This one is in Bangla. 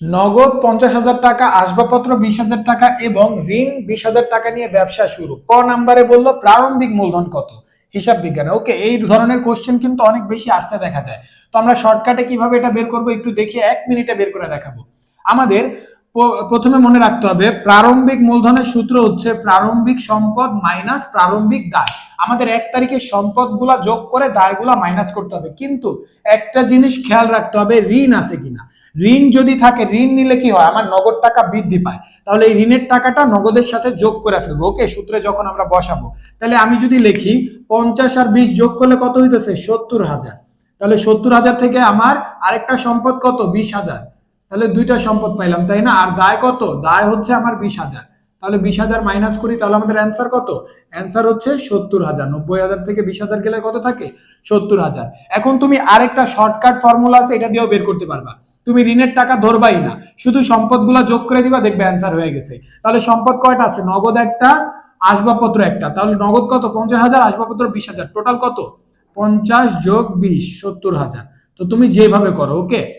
নগদ পঞ্চাশ হাজার টাকা, আসবাবপত্র বিশ হাজার টাকা এবং ঋণ বিশ হাজার টাকা নিয়ে ব্যবসা শুরু। ক নাম্বারে বলল, প্রারম্ভিক মূলধন কত? হিসাব বিজ্ঞানে। ওকে, এই ধরনের কোশ্চেন কিন্তু অনেক বেশি আসতে দেখা যায়। তো আমরা শর্টকাটে কীভাবে এটা বের করব একটু দেখি এক মিনিটে বের করে দেখাবো। আমাদের প্রথমে মনে রাখতে হবে, প্রারম্ভিক মূলধনের সূত্র হচ্ছে প্রারম্ভিক সম্পদ মাইনাস প্রারম্ভিক দায়। আমাদের এক তারিখে সম্পদগুলা যোগ করে দায়গুলা মাইনাস করতে হবে। কিন্তু একটা জিনিস খেয়াল রাখতে হবে, ঋণ আছে কিনা? ঋণ যদি থাকে, ঋণ নিলে কি হয়? আমার নগদ টাকা বৃদ্ধি পায়। তাহলে এই ঋণের টাকাটা নগদের সাথে যোগ করে ফেলব। ওকে, সূত্রে যখন আমরা বসাবো, তাহলে আমি যদি লিখি পঞ্চাশ আর বিশ যোগ করলে কত হইতেছে? সত্তর হাজার। তাহলে সত্তর হাজার থেকে আমার আরেকটা সম্পদ কত? বিশ হাজার। তাহলে দুইটা সম্পদ পাইলাম, তাই না? আর দায় কত? দায় হচ্ছে আমার বিশ হাজার। তাহলে বিশ হাজার মাইনাস করি, তাহলে আমাদের অ্যান্সার কত? অ্যান্সার হচ্ছে সত্তর হাজার। নব্বই হাজার থেকে বিশ হাজার গেলে কত থাকে? সত্তর হাজার। এখন তুমি আরেকটা শর্টকাট ফর্মুলা আছে, এটা দিয়েও বের করতে পারবা। তুমি ঋণের টাকা ধরবাই না। শুধু সম্পদগুলো যোগ করে দিবা, দেখবে অ্যান্সার হয়ে গেছে। তাহলে সম্পদ কয়টা আছে? নগদ একটা, আসবাবপত্র একটা। তাহলে নগদ কত? পঞ্চাশ হাজার, আসবাবপত্র বিশ হাজার। টোটাল কত? পঞ্চাশ যোগ বিশ, সত্তর হাজার। তো তুমি যেভাবে করো ওকে